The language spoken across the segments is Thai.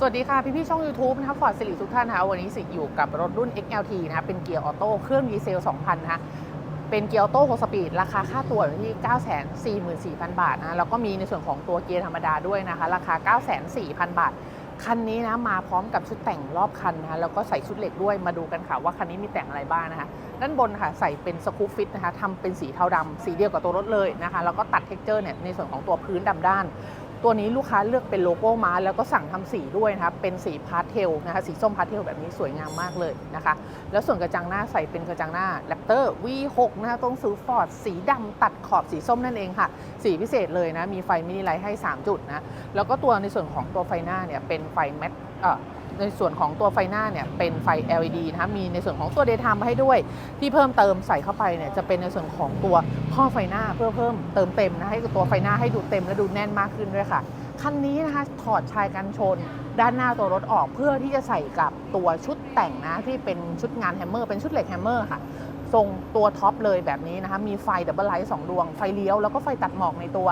สวัสดีค่ะ พี่พี่ๆช่อง YouTube นะคะฟอร์ดสิริทุกท่านนะคะวันนี้สิอยู่กับรถรุ่น XLT นะคะเป็นเกียร์ออโต้เครื่องดีเซล 2,000 นะคะเป็นเกียร์ออโต้6สปีด ราคาค่าตัวอยู่ที่ 944,000 บาทนะแล้วก็มีในส่วนของตัวเกียร์ธรรมดาด้วยนะคะ ราคา 904,000 บาท คันนี้นะมาพร้อมกับชุดแต่งรอบคันนะคะแล้วก็ใส่ชุดเหล็กด้วยมาดูกันค่ะว่าคันนี้มีแต่งอะไรบ้างนะคะด้านบนค่ะใส่เป็นสกูฟิตนะคะทำเป็นสีเทาดำสีเดียวกับตัวรถเลยนะคะแล้วก็ตัดเท็กเจอร์เนี่ยในส่วนของตัวพื้นดำด้าน ตัวนี้ลูกค้าเลือกเป็นโลโก้มาแล้วก็สั่งทำสีด้วยนะคะเป็นสีพาสเทลนะคะสีส้มพาสเทลแบบนี้สวยงามมากเลยนะคะ แล้วส่วนกระจังหน้าใส่เป็นกระจังหน้าแรปเตอร์ V6 นะคะต้องซื้อฟอร์ดสีดำตัดขอบสีส้มนั่นเองค่ะ สีพิเศษเลยนะมีไฟมินิไลท์ให้ 3 จุดนะแล้วก็ตัวในส่วนของตัวไฟหน้าเนี่ยเป็นไฟแมตเอ่อ ในส่วนของตัวไฟหน้าเนี่ยเป็นไฟ LED นะคะมีในส่วนของตัว Daytime มาให้ด้วย ที่เพิ่มเติมใส่เข้าไปเนี่ยจะเป็นในส่วนของตัวข้อไฟหน้าเพื่อเพิ่มเติมเต็มนะให้ตัวไฟหน้าให้ดูเต็มและดูแน่นมากขึ้นด้วยค่ะคันนี้นะคะถอดชายกันชนด้านหน้าตัวรถออกเพื่อที่จะใส่กับตัวชุดแต่งนะที่เป็นชุดงานแฮมเมอร์เป็นชุดเหล็กแฮมเมอร์ค่ะ ทรงตัวท็อปเลยแบบนี้นะคะ มีไฟดับเบิลไลท์สองดวง ไฟเลี้ยวแล้วก็ไฟตัดหมอกในตัว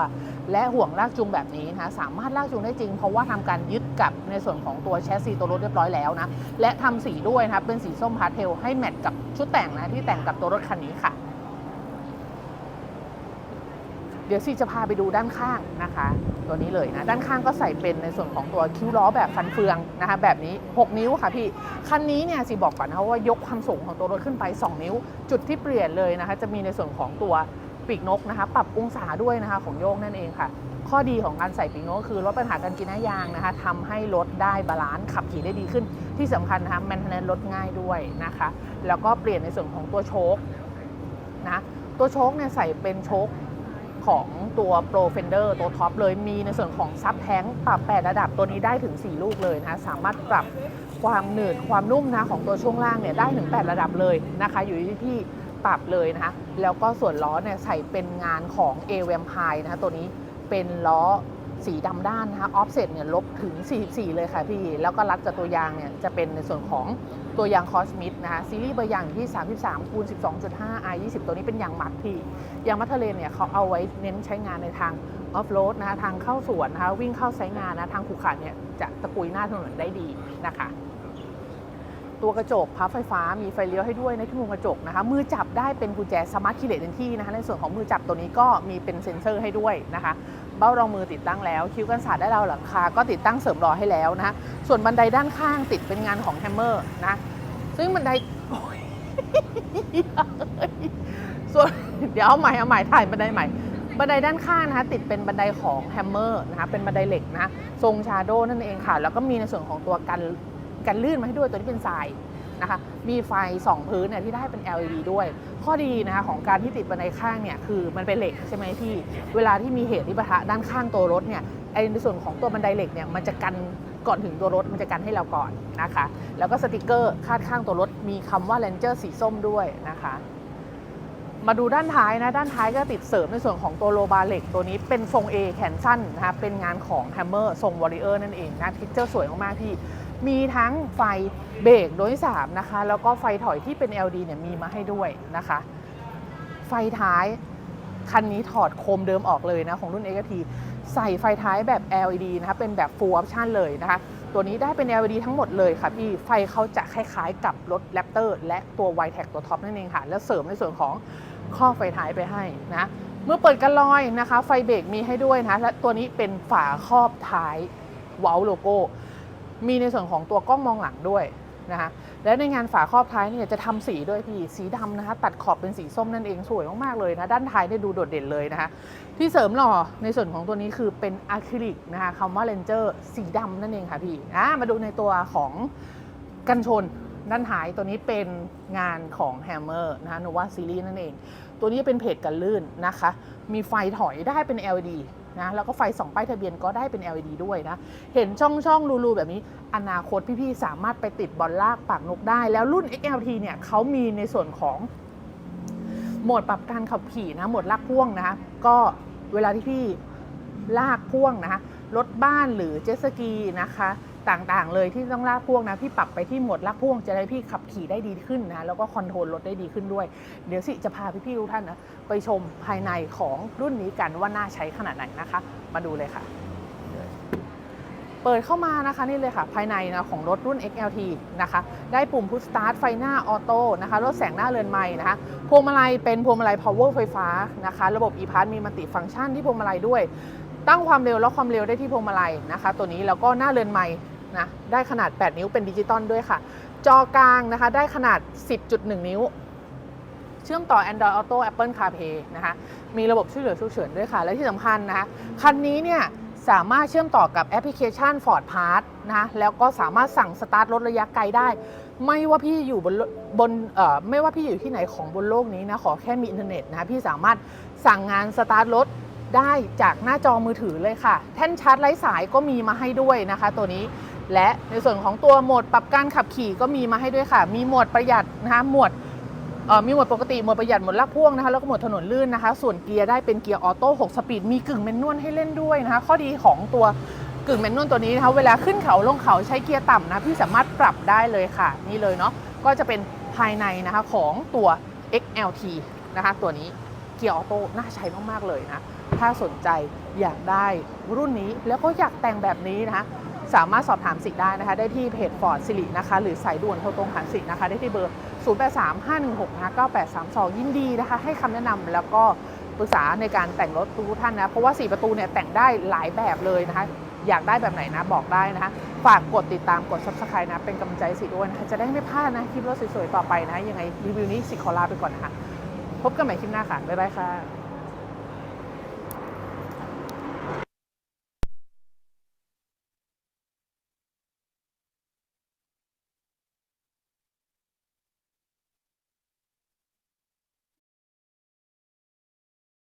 และห่วงลากจูงแบบนี้นะคะสามารถลากจูงได้จริง เพราะว่าทำการยึดกับในส่วนของตัวแชสซีตัวรถเรียบร้อยแล้วนะ และทำสีด้วยนะคะเป็นสีส้มพาสเทลให้แมทกับชุดแต่งนะที่แต่งกับตัวรถคันนี้ค่ะ เดี๋ยวซีจะพาไปดูด้านข้างนะคะ ตัวนี้เลยนะ ด้านข้างก็ใส่เป็นในส่วนของตัวคิ้วล้อแบบฟันเฟืองนะคะ แบบนี้ 6 นิ้วค่ะพี่คันนี้เนี่ยซีบอกก่อนนะคะว่ายกความสูงของตัวรถขึ้นไป 2 นิ้ว จุดที่เปลี่ยนเลยนะคะ จะมีในส่วนของตัวปีกนกนะคะ ปรับองศาด้วยนะคะของโยกนั่นเองค่ะข้อดีของการใส่ปีกนกคือลดปัญหาการกินหน้ายางนะคะทำให้รถได้บาลานซ์ขับขี่ได้ดีขึ้น ที่สำคัญนะคะแมนเทนแนนรถง่ายด้วยนะคะ แล้วก็เปลี่ยนในส่วนของตัวโชคนะตัวโชคเนี่ยใส่เป็นโชค ของตัวโปรเฟนเดอร์ตัวท็อปเลยมีในส่วนของซับแท้งปรับ 8 ระดับตัวนี้ได้ถึง 4 ลูกเลยนะสามารถปรับความหนืดความนุ่มนะของตัวช่วงล่างเนี่ยได้ถึง 8 ระดับเลยนะคะอยู่ที่ที่ปรับเลยนะคะแล้วก็ส่วนล้อเนี่ยใส่เป็นงานของ a อ a m p i r e นะคะตัวนี้เป็นล้อ สีดำด้านนะคะออฟเซ็ตเนี่ยลบถึง 44 เลยค่ะพี่ แล้วก็รัดกับตัวยางเนี่ยจะเป็นในส่วนของตัวยางคอสมิธนะคะซีรีส์เบอร์ยางที่ 33คูณ12.5 i 20 ตัวนี้เป็นยางมัดพี่ยางมัทเทเลเนี่ยเขาเอาไว้เน้นใช้งานในทางออฟโรดนะคะทางเข้าสวนนะคะวิ่งเข้าไซต์งานนะทางขุขระเนี่ยจะตะกุยหน้าถนนได้ดีนะคะ ตัวกระจกพับไฟฟ้ามีไฟเลี้ยวให้ด้วยในที่มุมกระจกนะคะ มือจับได้เป็นกุญแจสมาร์ทคีย์เลสเนที่นะคะ ในส่วนของมือจับตัวนี้ก็มีเป็นเซ็นเซอร์ให้ด้วยนะคะเบ้ารองมือติดตั้งแล้ว คิ้วกันศาสตร์ได้เราหลังคา ก็ติดตั้งเสริมรอให้แล้วนะะส่วนบันไดด้านข้างติดเป็นงานของแฮมเมอร์นะซึ่งบันไดโอ้ยส่วนเดี๋ยวเอาใหม่เอาใหม่ถ่ายบันไดใหม่บันไดด้านข้างนะคะติดเป็นบันไดของแฮมเมอร์นะคะเป็นบันไดเหล็กนะคะทรงชาโดนั่นเองค่ะ แล้วก็มีในส่วนของตัวกัน กันลื่นมาให้ด้วยตัวที่เป็นทรายนะคะมีไฟสองพื้นเนี่ยที่ได้เป็น LED ด้วย ข้อดีนะคะของการที่ติดบันไดข้างเนี่ยคือมันเป็นเหล็กใช่ไหมพี่ เวลาที่มีเหตุที่ปะทะด้านข้างตัวรถเนี่ยไอในส่วนของตัวบันไดเหล็กเนี่ยมันจะกันก่อนถึงตัวรถมันจะกันให้เราก่อนนะคะ แล้วก็สติกเกอร์คาดข้างตัวรถมีคำว่า Ranger สีส้มด้วยนะคะ มาดูด้านท้ายนะ ด้านท้ายก็ติดเสริมในส่วนของตัวโลบาเหล็กตัวนี้เป็นทรง A แขนสั้นนะคะเป็นงานของ Hammer ทรง Warrior นั่นเองนะทิกเจอร์สวยมากๆพี่ มีทั้งไฟเบรกโดยสามนะคะ แล้วก็ไฟถอยที่เป็น LD เนี่ยมีมาให้ด้วยนะคะ ไฟท้ายคันนี้ถอดโคมเดิมออกเลยนะ ของรุ่น x t ใส่ไฟท้ายแบบ LED นะคะเป็นแบบ full option เลยนะคะ ตัวนี้ได้เป็น LED ทั้งหมดเลยค่ะพี่ไฟเขาจะคล้ายๆกับรถ Raptor และตัว y t e c ตัวท็อปนั่นเองค่ะ แล้วเสริมในส่วนของข้อไฟท้ายไปให้นะ เมื่อเปิดกันลอยนะคะ ไฟเบรกมีให้ด้วยนะ และตัวนี้เป็นฝาครอบท้าย เว้าโลโก้ มีในส่วนของตัวกล้องมองหลังด้วยนะคะและในงานฝาครอบท้ายเนี่ยจะทำสีด้วยพี่สีดำนะคะตัดขอบเป็นสีส้มนั่นเองสวยมากๆเลยนะด้านท้ายเนี่ยดูโดดเด่นเลยนะคะที่เสริมหล่อในส่วนของตัวนี้คือเป็นอะคริลิกนะคะคำว่าเลนเจอร์สีดำนั่นเองค่ะพี่อะมาดูในตัวของกันชนด้านท้ายตัวนี้เป็นงานของ Hammer นะคะโนวาซีรีส์นั่นเอง ตัวนี้เป็นเพจกันลื่นนะคะ มีไฟถอยได้เป็น LED นะแล้วก็ไฟสองป้ายทะเบียนก็ได้เป็น LED ด้วยนะ เห็นช่องช่องๆรูๆแบบนี้ อนาคตพี่ๆ สามารถไปติดบอลลากปากนกได้ แล้วรุ่น XLT เนี่ยเขามีในส่วนของโหมดปรับการขับขี่นะโหมดลากพ่วงนะคะก็เวลาที่พี่ลากพ่วงนะคะรถบ้านหรือเจ็ตสกีนะคะ ต่างๆ เลยที่ต้องลากพ่วงนะพี่ปรับไปที่หมดลากพ่วงจะได้พี่ขับขี่ได้ดีขึ้นนะแล้วก็คอนโทรลรถได้ดีขึ้นด้วย เดี๋ยวสิจะพาพี่ๆทุกท่านนะไปชมภายในของรุ่นนี้กันว่าน่าใช้ขนาดไหนนะคะ มาดูเลยค่ะเปิเปิดเข้ามานะคะนี่เลยค่ะ ภายในนะของรถรุ่น XLT นะคะ ได้ปุ่ม Push Start ไฟหน้าออโต้นะคะรถแสงหน้าเรือนไม้นะคะพวงมาลัยเป็นพวงมาลัย power ไฟฟ้านะคะ ระบบ e-pass มีมัลติฟังก์ชันที่พวงมาลัยด้วยตั้งความเร็วและความเร็วได้ที่พวงมาลัยนะคะ ตัวนี้แล้วก็หน้าเรือนไม้ นะได้ขนาด 8 นิ้วเป็นดิจิตอลด้วยค่ะ จอกลางนะคะได้ขนาด 10.1 นิ้ว เชื่อมต่อ Android Auto Apple CarPlay นะคะมีระบบช่วยเหลือฉุกเฉินด้วยค่ะ และที่สำคัญนะคะคันนี้เนี่ยสามารถเชื่อมต่อกับแอปพลิเคชัน Ford Pass นะแล้วก็สามารถสั่งสตาร์ทรถระยะไกลได้ ไม่ว่าพี่อยู่บนบนเอ่อไม่ว่าพี่อยู่ที่ไหนของบนโลกนี้นะขอแค่มีอินเทอร์เน็ตนะพี่สามารถสั่งงานสตาร์ทรถได้จากหน้าจอมือถือเลยค่ะ แท่นชาร์จไร้สายก็มีมาให้ด้วยนะคะ ตัวนี้ และในส่วนของตัวโหมดปรับการขับขี่ก็มีมาให้ด้วยค่ะ มีโหมดประหยัดนะคะหมวดมีโหมดปกติโหมดประหยัดโหมดลากพ่วงนะคะแล้วก็โหมดถนนลื่นนะคะ ส่วนเกียร์ได้เป็นเกียร์ออโต้6สปีดมีกึ่งแมนนวลให้เล่นด้วยนะคะ ข้อดีของตัวกึ่งแมนนวลตัวนี้นะคะเวลาขึ้นเขาลงเขาใช้เกียร์ต่ำนะพี่สามารถปรับได้เลยค่ะ นี่เลยเนาะก็จะเป็นภายในนะคะของตัว XLT นะคะ ตัวนี้เกียร์ออโต้น่าใช้มากๆเลยนะถ้าสนใจอยากได้รุ่นนี้แล้วก็อยากแต่งแบบนี้นะคะ สามารถสอบถามสิทธิ์ได้นะคะ ได้ที่เพจฟอร์ดสิรินะคะ หรือสายด่วนโทรตรงหาสิทธิ์นะคะ ได้ที่เบอร์ 0835169832 ยินดีนะคะ ให้คำแนะนำแล้วก็ปรึกษาในการแต่งรถทุกท่านนะ เพราะว่า 4 ประตูเนี่ยแต่งได้หลายแบบเลยนะคะ อยากได้แบบไหนนะบอกได้นะคะ ฝากกดติดตามกด subscribe นะ เป็นกำลังใจสิด้วยนะคะ จะได้ไม่พลาดนะคลิปรถสวยๆต่อไปนะ ยังไงรีวิวนี้สิขอลาไปก่อนนะคะพบกันใหม่คลิปหน้าค่ะ บ๊ายบายค่ะ